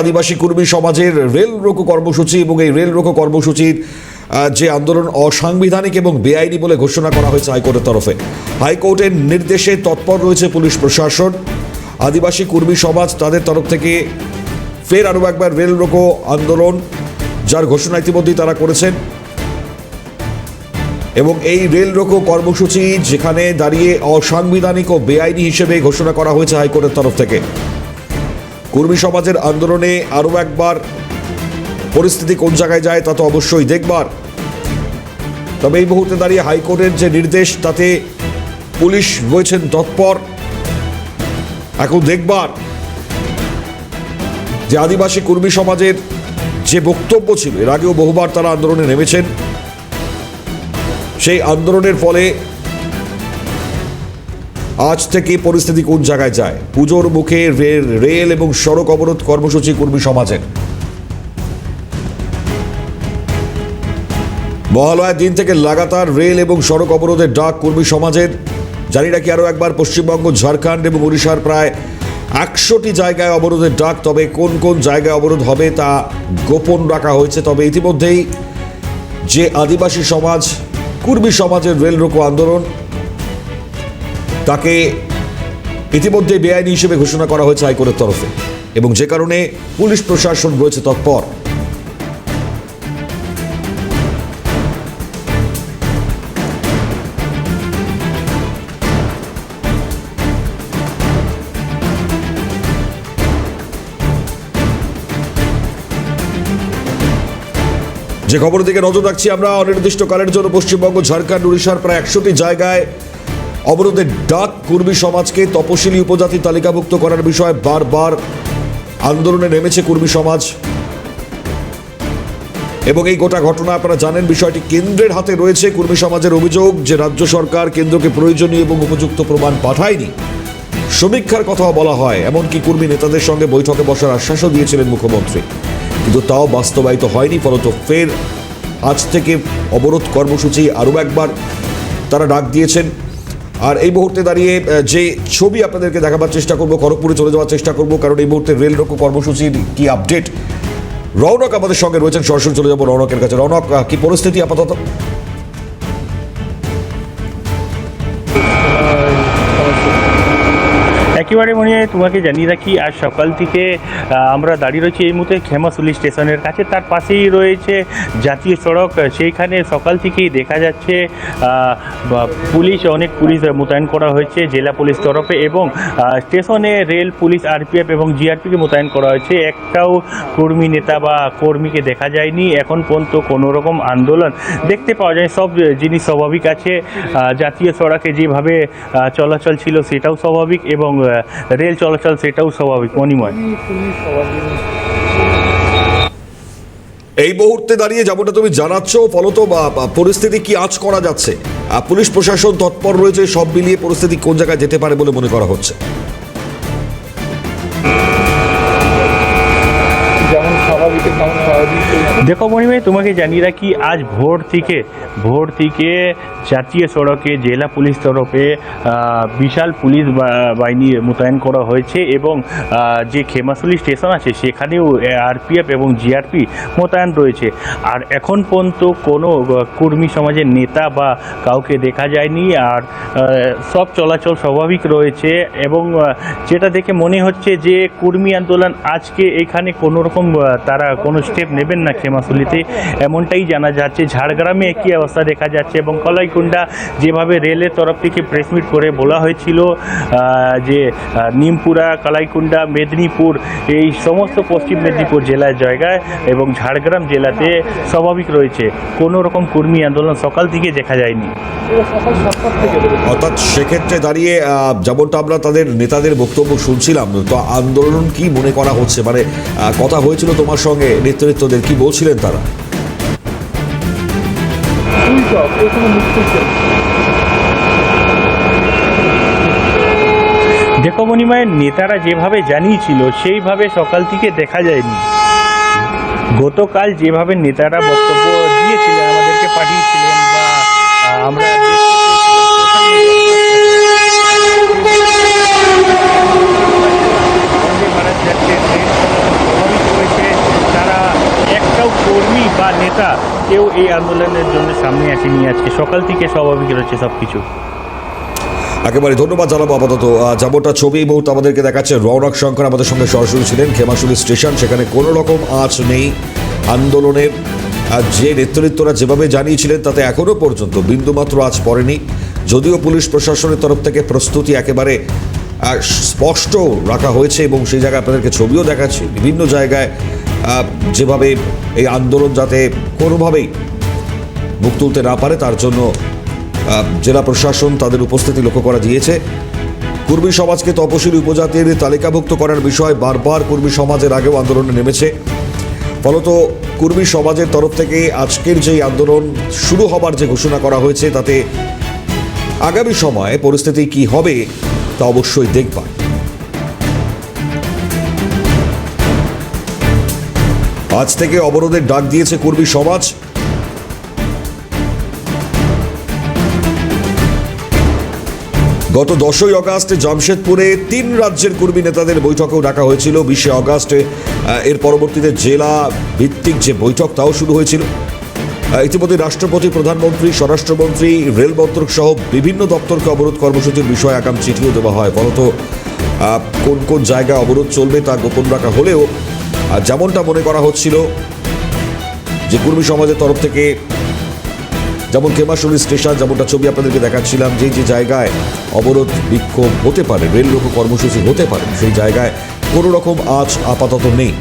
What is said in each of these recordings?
আদিবাসী কর্মী সমাজের রেল রোকো কর্মসূচি এবং এই রেল রোকো কর্মসূচির যে আন্দোলন অসাংবিধানিক এবং বেআইনি বলে ঘোষণা করা হয়েছে হাইকোর্টের তরফে। হাইকোর্টের নির্দেশে তৎপর রয়েছে পুলিশ প্রশাসন। আদিবাসী কর্মী সমাজ তাদের তরফ থেকে ফের আরও একবার রেল রোকো আন্দোলন, যার ঘোষণা ইতিমধ্যেই তারা করেছেন। এবং এই রেল রোকো কর্মসূচি যেখানে দাঁড়িয়ে অসাংবিধানিক ও বেআইনি হিসেবে ঘোষণা করা হয়েছে হাইকোর্টের তরফ থেকে। কর্মী সমাজের আন্দোলনে আরও একবার পরিস্থিতি কোন জায়গায় যায় তা তো অবশ্যই দেখবার। তবে এই মুহূর্তে দাঁড়িয়ে হাইকোর্টের যে নির্দেশ, তাতে পুলিশ রয়েছেন তৎপর। এখন দেখবার যে আদিবাসী কর্মী সমাজের যে বক্তব্য ছিল, এর আগেও বহুবার তারা আন্দোলনে নেমেছেন। সেই আন্দোলনের ফলে আজ থেকে পরিস্থিতি কোন জায়গায় যায়? পুজোর মুখে রেল এবং সড়ক অবরোধ কর্মসূচি কর্মী সমাজের। মহালয়ার দিন থেকে লাগাতার রেল এবং সড়ক অবরোধের ডাক কর্মী সমাজের। জানি নাকি আরও একবার পশ্চিমবঙ্গ, ঝাড়খণ্ড এবং উড়িষ্যার প্রায় একশোটি জায়গায় অবরোধের ডাক, তবে কোন কোন জায়গায় অবরোধ হবে তা গোপন রাখা হয়েছে। তবে ইতিমধ্যেই যে আদিবাসী সমাজ, কুর্মী সমাজের রেল রোকো আন্দোলন তাকে ইতিমধ্যে বেআইনি হিসেবে ঘোষণা করা হয়েছে হাইকোর্টের তরফে। এবং যে কারণে পুলিশ প্রশাসন রয়েছে তৎপর। যে খবরের দিকে নজর রাখছি আমরা অনির্দিষ্টকালের জন্য পশ্চিমবঙ্গ, ঝাড়খণ্ড, উড়িষ্যার প্রায় একশোটি জায়গায় অবরোধের ডাক কুর্মী সমাজকে তপশিলি উপজাতি তালিকাভুক্ত করার বিষয়ে বারবার আন্দোলনে নেমেছে কুর্মী সমাজ। এবং এই গোটা ঘটনা আপনারা জানেন, বিষয়টি কেন্দ্রের হাতে রয়েছে। কুর্মী সমাজের অভিযোগ যে রাজ্য সরকার কেন্দ্রকে প্রয়োজনীয় এবং উপযুক্ত প্রমাণ পাঠায়নি। সমীক্ষার কথাও বলা হয়, এমনকি কর্মী নেতাদের সঙ্গে বৈঠকে বসার আশ্বাসও দিয়েছিলেন মুখ্যমন্ত্রী। কিন্তু তাও বাস্তবায়িত হয়নি, ফলত ফের আজ থেকে অবরোধ কর্মসূচি আরও একবার তারা ডাক দিয়েছেন। আর এই মুহূর্তে দাঁড়িয়ে যে ছবি আপনাদেরকে দেখাবার চেষ্টা করব, খড়গপুরে চলে যাওয়ার চেষ্টা করব, কারণ এই মুহূর্তে রেল রক্ষ কর্মসূচির কি আপডেট রৌনক আমাদের সঙ্গে রয়েছেন, সরাসরি চলে যাব রৌনকের কাছে। রৌনক কি পরিস্থিতি আপাতত? একেবারে মনে হয় তোমাকে জানিয়ে রাখি, আজ সকাল থেকে আমরা দাঁড়িয়ে রয়েছি এই মুহূর্তে খেমাশুলি স্টেশনের কাছে। তার পাশেই রয়েছে জাতীয় সড়ক, সেইখানে সকাল থেকেই দেখা যাচ্ছে পুলিশ, অনেক পুলিশ মোতায়েন করা হয়েছে, জেলা পুলিশ তরফে এবং স্টেশনে রেল, পুলিশ, আরপিএফ এবং জিআরপিকে মোতায়েন করা হয়েছে। একটাও কর্মী নেতা বা কর্মীকে দেখা যায়নি। এখন পর্যন্ত কোনো রকম আন্দোলন দেখতে পাওয়া যায় সব জিনিস স্বাভাবিক আছে। জাতীয় সড়কে যেভাবে চলাচল ছিল সেটাও স্বাভাবিক এবং রেল চলাচল সেটাও স্বাভাবিক, অনিময়। এই মুহূর্তে দাঁড়িয়ে যেমনটা তুমি জানাচ্ছ, ফলত পরিস্থিতি কি আজ করা যাচ্ছে? পুলিশ প্রশাসন তৎপর রয়েছে, সব মিলিয়ে পরিস্থিতি কোন জায়গায় যেতে পারে বলে মনে করা হচ্ছে? দেখো মণিমাই তোমাকে জানিয়ে রাখি, আজ ভোর থেকে ভোর থেকে জাতীয় সড়কে, জেলা পুলিশ তরফে বিশাল পুলিশ বাহিনী মোতায়েন করা হয়েছে এবং যে খেমাশুলি স্টেশন আছে, সেখানেও আরপিএফ এবং জিআরপি মোতায়েন রয়েছে। আর এখন পর্যন্ত কোনো কর্মী সমাজের নেতা বা কাউকে দেখা যায়নি। আর সব চলাচল স্বাভাবিক রয়েছে এবং যেটা দেখে মনে হচ্ছে যে কর্মী আন্দোলন আজকে এখানে কোনো রকম তারা কোনো স্টেপ নেবেন না খেমাশুলিতে এমনটাই জানা যাচ্ছে। ঝাড়গ্রামে একই অবস্থা দেখা যাচ্ছে এবং কলাইকুণ্ডা যেভাবে রেলের তরফ থেকে প্রেস মিট করে বলা হয়েছিল যে নিমপুরা কালাইকুণ্ডা মেদিনীপুর, এই সমস্ত পশ্চিম মেদিনীপুর জেলার জায়গায় এবং ঝাড়গ্রাম জেলাতে স্বাভাবিক রয়েছে। কোনো রকম কর্মী আন্দোলন সকাল থেকে দেখা যায়নি। অর্থাৎ সেক্ষেত্রে দাঁড়িয়ে যেমনটা আমরা তাদের নেতাদের বক্তব্য শুনছিলাম, তো আন্দোলন কি মনে করা হচ্ছে? মানে কথা হয়েছিল তোমার সঙ্গে, নেতৃত্বদের কি বলছিলেন তারা। দেখো মণিমায়ের নেতারা যেভাবে জানিয়েছিল, সেইভাবে সকাল থেকে দেখা যায়নি গতকাল যেভাবে নেতারা বক্তব্য দিয়েছিলেন আমাদেরকে পাঠিয়েছিলেন বা আহ, আমরা বন্দে ভারত যাচ্ছে ট্রেন স্বাভাবিক বা নেতা কেউ এই আন্দোলনের জন্য সামনে আসেনি আজকে। সকাল থেকে স্বাভাবিক রয়েছে সব কিছু একেবারে ধন্যবাদ জানাব আপাতত। যেমনটা ছবি এই মুহূর্তে আমাদেরকে দেখাচ্ছে। রৌনক শঙ্কর আমাদের সঙ্গে সরাসরি ছিলেন, খেমাশুলি স্টেশন, সেখানে কোনো রকম আঁচ নেই আন্দোলনের। যে নেতৃত্বরা যেভাবে জানিয়েছিলেন, তাতে এখনও পর্যন্ত বিন্দুমাত্র আজ পড়েনি। যদিও পুলিশ প্রশাসনের তরফ থেকে প্রস্তুতি একেবারে স্পষ্ট রাখা হয়েছে এবং সেই জায়গায় আপনাদেরকে ছবিও দেখাচ্ছি। বিভিন্ন জায়গায় যেভাবে এই আন্দোলন যাতে কোনোভাবেই মুখ তুলতে না পারে, তার জন্য জেলা প্রশাসন তাদের উপস্থিতি লক্ষ্য করা দিয়েছে। কুর্মী সমাজকে তপশিলি উপজাতির তালিকাভুক্ত করার বিষয় বারবার কুর্মী সমাজের আগেও আন্দোলনে নেমেছে। ফলত কুর্মী সমাজের তরফ থেকে আজকের যে আন্দোলন শুরু হবার যে ঘোষণা করা হয়েছে, তাতে আগামী সময়ে পরিস্থিতি কি হবে, তা অবশ্যই দেখবার আজ থেকে অবরোধের ডাক দিয়েছে কর্মী সমাজ। গত দশই আগস্ট জামশেদপুরে তিন রাজ্যের কর্মী নেতাদের বৈঠকেও ডাকা হয়েছিল। বিশে আগস্টে আহ, এর পরবর্তীতে জেলা ভিত্তিক যে বৈঠক তাও শুরু হয়েছিল। ইতিমধ্যে রাষ্ট্রপতি প্রধানমন্ত্রী স্বরাষ্ট্রমন্ত্রী রেল মন্ত্রক সহ বিভিন্ন দপ্তরকে অবরোধ কর্মসূচির বিষয়ে আগাম চিঠিও দেওয়া হয়। ফলত কোন কোন জায়গায় অবরোধ চলবে তা গোপন রাখা হলেও আহ, যেমনটা মনে করা হচ্ছিল যে কর্মী সমাজের তরফ থেকে যেমন কেমাশুলি স্টেশন যেমনটা ছবি আপনাদেরকে দেখাচ্ছিলাম যে যে জায়গায় অবরোধ বিক্ষোভ হতে পারে রেল রোকো কর্মসূচি হতে পারে সেই জায়গায় কোনো রকম আজ আপাতত নেই।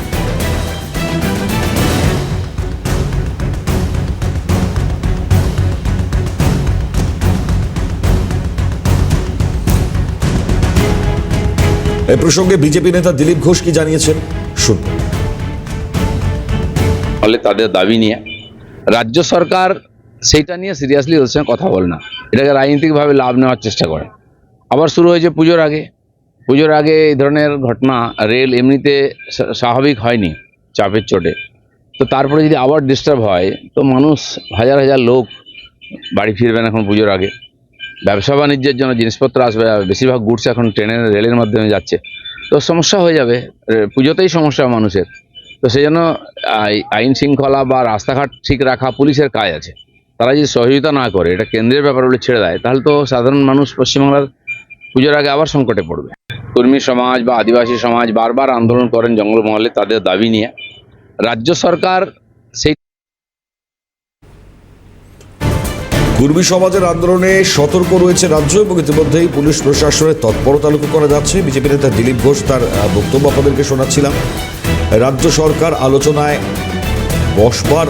এই প্রসঙ্গে বিজেপি নেতা দিলীপ ঘোষ কি জানিয়েছেন? শুনব ফলে তাদের দাবি নিয়ে। রাজ্য সরকার সেইটা নিয়ে সিরিয়াসলি ওদের সঙ্গে কথা বলে না। এটাকে রাজনৈতিকভাবে লাভ নেওয়ার চেষ্টা করে। আবার শুরু হয়েছে পুজোর আগে। পুজোর আগে এই ধরনের ঘটনা রেল এমনিতে স্বাভাবিক হয়নি চাপের চোটে। তো তারপরে যদি আবার ডিস্টার্ব হয়, তো মানুষ হাজার হাজার লোক বাড়ি ফিরবেন এখন পুজোর আগে। ব্যবসা বাণিজ্যের জন্য জিনিসপত্র আসবে বেশিরভাগ গুডস এখন ট্রেনের রেলের মাধ্যমে যাচ্ছে। তো সমস্যা হয়ে যাবে। পুজোতেই সমস্যা মানুষের। সেই জন্য আই- আইন শৃঙ্খলা বা রাস্তাঘাট ঠিক রাখা পুলিশের কাজ আছে। তারা যদি সহযোগিতা না করে, এটা কেন্দ্রের ব্যাপার বলে ছেড়ে দেয়, তাহলে তো সাধারণ মানুষ পশ্চিমবাংলার পুজোর আগে আবার সংকটে পড়বে। কর্মী সমাজ বা আদিবাসী সমাজ বারবার আন্দোলন করেন জঙ্গলমহলে তাদের দাবি নিয়ে। রাজ্য সরকার সেই কুর্মী সমাজের আন্দোলনে সতর্ক রয়েছে রাজ্য এবং ইতিমধ্যেই পুলিশ প্রশাসনের তৎপরতা লক্ষ্য করা যাচ্ছে। বিজেপি নেতা দিলীপ ঘোষ তার বক্তব্য আপনাদেরকে শোনাচ্ছিলাম। রাজ্য সরকার আলোচনায় বসবার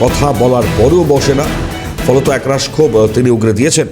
কথা বলার পরেও বসে না। ফলত একরাশ ক্ষোভ তিনি উগরে দিয়েছেন।